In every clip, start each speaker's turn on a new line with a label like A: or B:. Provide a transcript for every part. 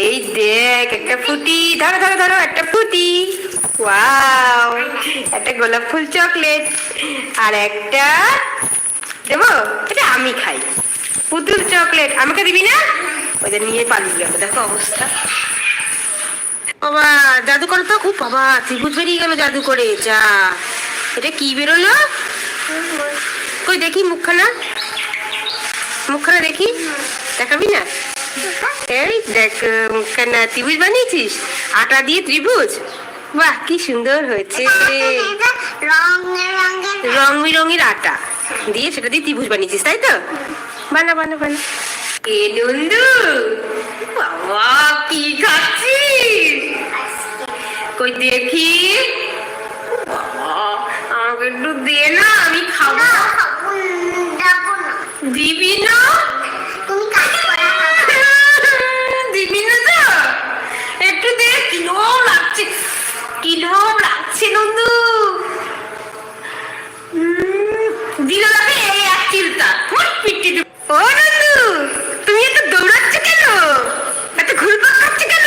A: এই দেখ, একটা ফুটি। ধরো ধরো ধরো, একটা ফুটি। ওয়াও একটা গোলাপ ফুল চকলেট। আর একটা দেবো, এটা আমি খাই। পুতুল চকলেট। আমাকে দিবি না? ওদের নিয়ে পালিয়ে গেল দেখো অবস্থা। বাবা, জাদু করে তো খুব, বাবা, ত্রিভুজ বেরিয়ে গেল জাদু করে, যা। এটা কি বেরোলো? কই, দেখি মুখখানা। মুখখানা দেখি। দেখাবি না? এই দেখ মুখখানা ত্রিভুজ বানিয়েছিস? আটা দিয়ে ত্রিভুজ? বাহ, কি সুন্দর হয়েছে। রং বেরঙের আটা দিয়ে সেটা দিয়ে ত্রিভুজ বানিয়েছিস, তাই তো? বানা বানা বানা। এ নন্দু, বাবা, কি খাচ্ছিস? কই দেখি বাবা, আমাকে একটু দে না আমি খাব দিবি না দিবি না তো একটু দে কিলো লাগছে কিলো লাগছে নন্দু দিল লাগে এই এক চিলটা ফুট পিটি দে- ও নন্দু তুমি এত দৌড়াচ্ছ কেন এত ঘুরপাক খাচ্ছ কেন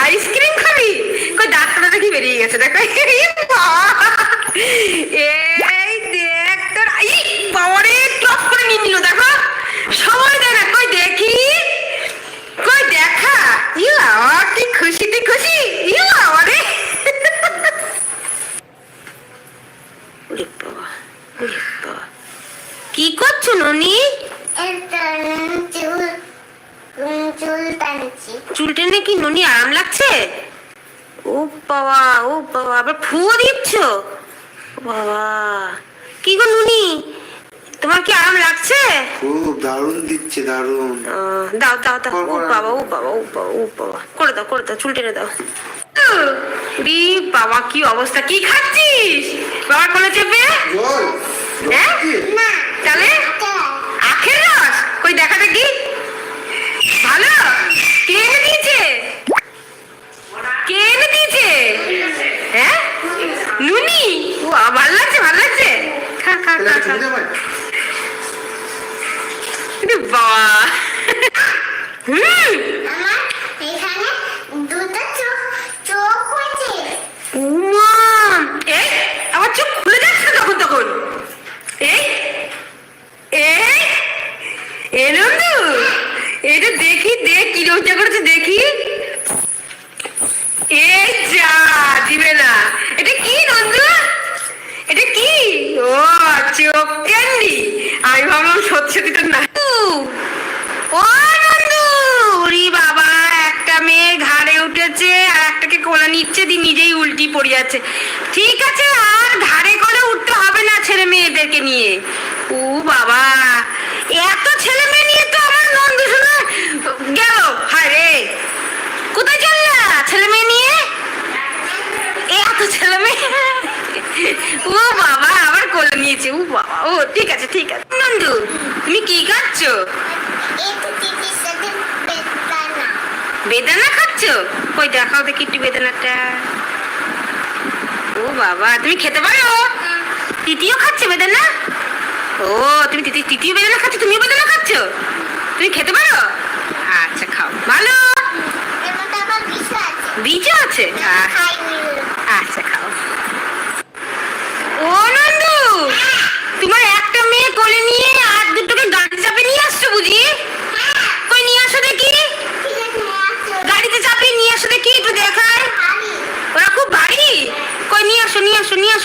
A: আইসক্রিম খাবি কই দাঁতটা দেখি বেরিয়ে গেছে দেখো এই বাবা! এই দেখ তোর এই বাবারে টপ করে নিয়ে নিল দেখো সময় দেয় না কই দেখি কই দেখা ইউ বাবা কি খুশি তুই খুশি ইউ বাবারে ওরে বাবা ওরে বাবা কি করছ ননি? চুল টেনে কি ননি আরাম লাগছে? ও বাবা ও বাবা আবার ফুয়ো দিচ্ছ? ও বাবা। কি গো নুনি? তোমার কি আরাম লাগছে?
B: খুব দারুণ দিচ্ছে দারুণ।
A: দাও দাও দাও। ও। বাবা ও বাবা ও বাবা ও বাবা। করে দাও করে দাও চুল টেনে দাও। রি বাবা কি অবস্থা? কি খাচ্ছিস? বাবার কোলে চেপে? হ্যাঁ? তাহলে? আখের রস? কই, দেখা দেখি ভালো? কে এনে দিয়েছে? কে এনে দিয়েছে? হ্যাঁ? নুনি ভালো লাগছে ভালো লাগছে। খা খা খা খা। হুম উমা এই আমার চোখ খুলে যাচ্ছে তখন তখন এই এই এ নন্দু এটা দেখি দেখ কি রোজা করেছে দেখি এই যা দিবে না এটা কি নন্দু এটা কি ও চোখ ক্যান্ডি আমি ভাবলাম সত্যি সত্যি তো না ও নন্দু ওরে বাবা একটা মেয়ে ঘাড়ে আর একটাকে কোলে নিচ্ছে, দিয়ে নিজেই উল্টি পড়ে যাচ্ছে। ঠিক আছে, আর ঘাড়ে করে উঠতে হবে না ছেলে মেয়েদেরকে নিয়ে। ও বাবা, এত ছেলে মেয়ে নিয়ে তো আমার নন্দু শোনা গেল। হায় কোথায় চললা ছেলে মেয়ে নিয়ে? এত ছেলে মেয়ে। ও বাবা, আবার কোলে নিয়েছে। ও বাবা, ও ঠিক আছে ঠিক আছে। নন্দু, তুমি কি খাচ্ছ? বেদানা খাচ্ছ? কই দেখাও দেখি একটু বেদানাটা। ও বাবা তুমি খেতে পারো? তৃতীয় খাচ্ছে বেদানা? ও তুমি তিতি তৃতীয় বেদানা খাচ্ছ? তুমি বেদানা খাচ্ছ? তুমি খেতে পারো? আচ্ছা খাও। ভালো? বীজও আছে। আচ্ছা খাও ও নন্দু তোমার একটা মেয়ে কোলে নিয়ে আর দুটোকে গাড়ি চাপে নিয়ে আসছো বুঝি কই নিয়ে আসো দেখি গাড়িতে চাপিয়ে নিয়ে আসো দেখি একটু দেখায় ওরা খুব ভারী কই নিয়ে আসো নিয়ে আসো নিয়ে আসো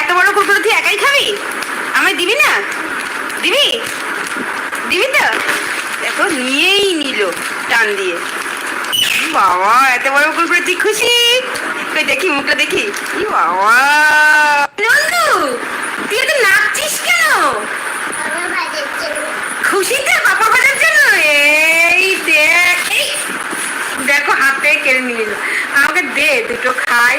A: এত বড় কুকুর তুই একাই খাবি? আমায় দিবি না? দিবি? দিবি তো? দেখো, নিয়েই নিল টান দিয়ে। বাবা, এত বড় কুকুর তুই খুশি? কই, দেখি, মুখটা দেখি। ই বাবা। নন্দু, তুই এত নাচছিস কেন? খুশিতে পাপা ভাজার জন্য? এই দেখ দেখো, হাতে কেড়ে নিয়ে আমাকে দে, দুটো খাই।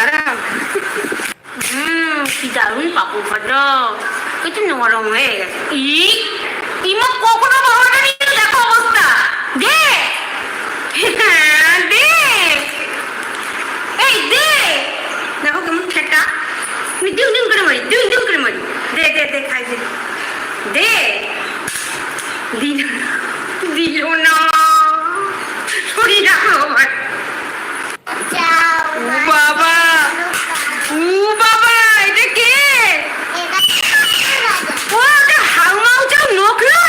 A: দাঁড়াও হুম কি দারুণ পাপড় ভাজা একটু নরম হয়ে গেছে ই ইমা কখনো বাবাটা নিয়ে দেখো অবস্থা দে দে এই দে দেখো কেমন ঠেকা আমি ডিম ডিম করে মারি ডিম ডিম করে মারি দে দে দে খাই দে দে দিল দিল না সরিয়ে রাখো আমার ও বাবা ও বাবা এটা কে ও এটা হাউমাউ চাও নোক না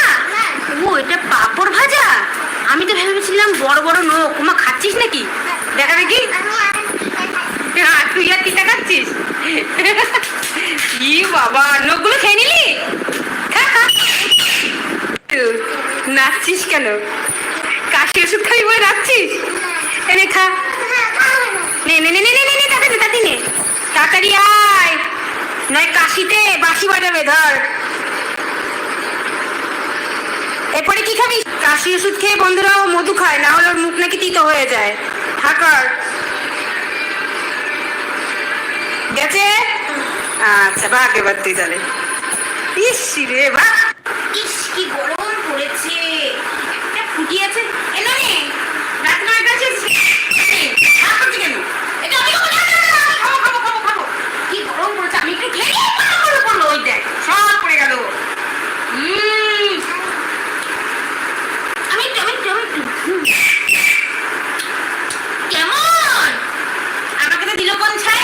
A: ও এটা পাপড় ভাজা আমি তো ভেবেছিলাম বড় বড় নোক মা খাচ্ছিস নাকি? দেখা দেখি। হ্যাঁ, তুই আর তিতা খাচ্ছিস? বাবা নোকগুলো খেয়ে নিলি? খা, খা। নাচছিস কেন? কাশি ওষুধ খাবি বলে নাচছিস এনে খা। নে নে নে নে নে নে তাড়াতাড়ি তাড়াতাড়ি আয়। নয় কাশিতে বাঁশি বাজাবে ধর। এরপরে কি খাবি? কাশি ওষুধ খেয়ে বন্ধুরা ও মধু খায়, না হলে ওর মুখ নাকি তিতো হয়ে যায়। থাকার গেছে? আচ্ছা বাঘ এবার তুই তাহলে। ইস রে বাঘ ইস কি গরম পড়েছে একটা ফুটি আছে এলো নে রাত নয়টা আছে রাত করছি কেন এটা আমি খাব, না, না, না, আমি খাব, খাব, খাব, খাব। কি গরম পড়েছে আমি একটু খেয়ে নিই, পড়ল, পড়ল, পড়ল, ওই দেখ সব পড়ে গেল উম। আমি একটু, আমি একটু, আমি একটু। হুম। কেমন আমাকে তো দিল কোন ছাই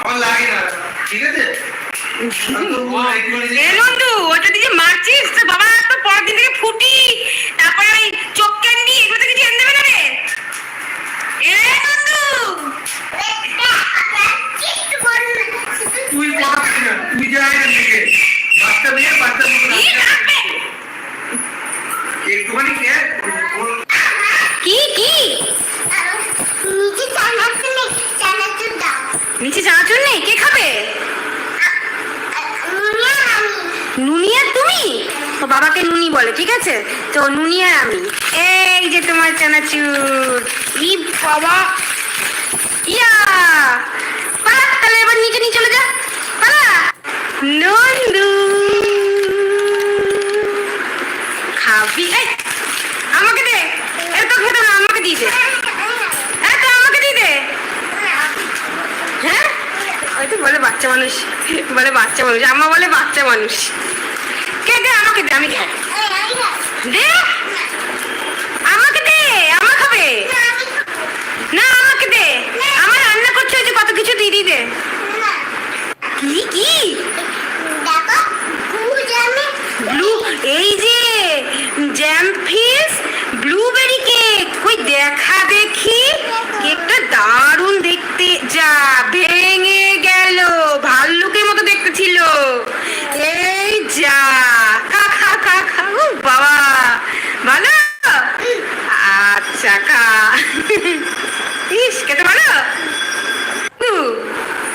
B: আমার লাগে না ঠিক আছে? তো
A: নন্দু ওটা দিকে মারছিস? তো বাবা তো পরের দিন থেকে ফুটি। তারপরে ওই চোখ ক্যান্ডি এগুলো থেকে কিছু এনে দেবে এ নন্দু!
B: তুই পারছিস না তুই যা এখান থেকে। বাচ্চা মেয়ে বাচ্চা? একটুখানি খেয়ে ওর
A: কি কি নিচে চানাচুর নেই কে খাবে নুনিয়া তুমি তো বাবাকে নুনি বলে, ঠিক আছে? তো নুনিয়া আমি। এই যে তোমার চানাচুর। ই বাবা। ইয়া! পালা, তাহলে এবার নিচে নিয়ে চলে যা। পালা। নন্দু। খাবি? এই, আমাকে দে। এত খেতে না আমাকে দিয়ে দে। এত আমাকে দিয়ে দে। হ্যাঁ? ওই তো বলে বাচ্চা মানুষ। বলে বাচ্চা মানুষ। আম্মা বলে বাচ্চা মানুষ। কে, দে, আমাকে দে, আমি খাই। দে। আমাকে দে আমার খাবে। না আমাকে দে। আমার রান্না করছে যে কত কিছু দিদি দে। কি কি? ব্লু এই যে জ্যাম ফিস ব্লুবেরি কেক কই দেখা দেখি। কেকটা দারুণ দেখতে। যা ভেঙে গেল।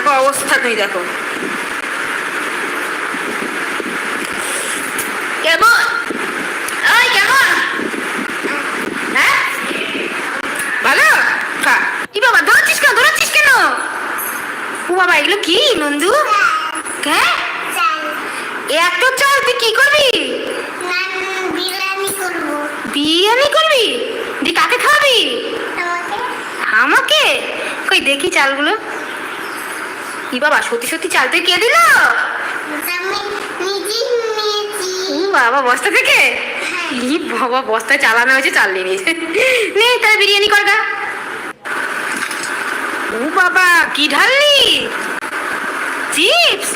A: দেখো অবস্থা তুমি দেখো। কেমন? ওই কেমন? হ্যাঁ? ভালো? কি বাবা দৌড়াচ্ছিস কেন? দৌড়াচ্ছিস কেন? ও বাবা এগুলো কি নন্দু? হ্যাঁ
C: চাল।
A: এত চাল তুই কি করবি?
C: বিরিয়ানি করবি?
A: দি কাকে খাওয়াবি? আমাকে? কই দেখি চালগুলো। কি বাবা সত্যি সত্যি চাল তুই কে দিল? বাবা বস্তা থেকে? ই বাবা বস্তায় চালানো হয়েছে চাল নিয়ে নিয়েছে। নে তাহলে বিরিয়ানি কর গা। ও বাবা কি ঢাললি? চিপস?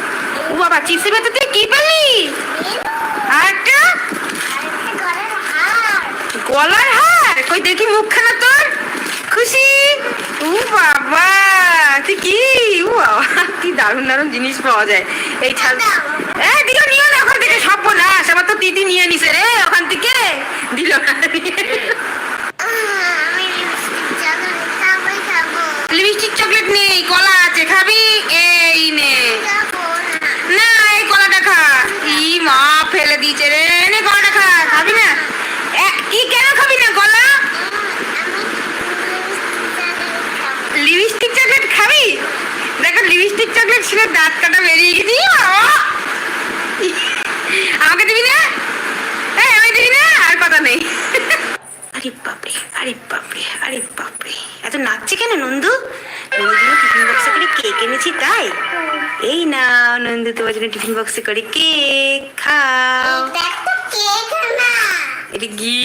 A: ও বাবা চিপসের ভেতর তুই কি পেলি? আর
C: আরেকটা?
A: গলার হার। কই দেখি মুখখানা তোর। খুশি? ও বাবা। তুই কি? কি দারুণ দারুণ জিনিস পাওয়া যায়। এই ছাল এ দিল নিও না ওখান থেকে সব নাশ আমার তো দিদি নিয়ে নিছে রে ওখান থেকে। দিল না।
C: লিপস্টিক চকলেট
A: নেই কলা আছে খাবি? এই নে।
C: না।
A: না এই কলাটা খা। ই মা ফেলে দিয়েছে রে। নে কলাটা খা খাবি না এ, কি কেন খাবি না কলা
C: আমি লিপস্টিক চকলেট খাব।
A: দেখো লিপস্টিক চকলেট ছিল দাঁত কাটা বেরিয়ে গেছি। আমাকে দিবি না? এই আমি দিবি না? আর কথা নেই। আরে বাপরে আরে বাপরে আরে বাপরে। এত নাচছে কেন নন্দু? নন্দু টিফিন বক্সে করে কেক এনেছি তাই? এই না নন্দু তোমার জন্য টিফিন বক্সে করে কেক খাও। এটা ঘি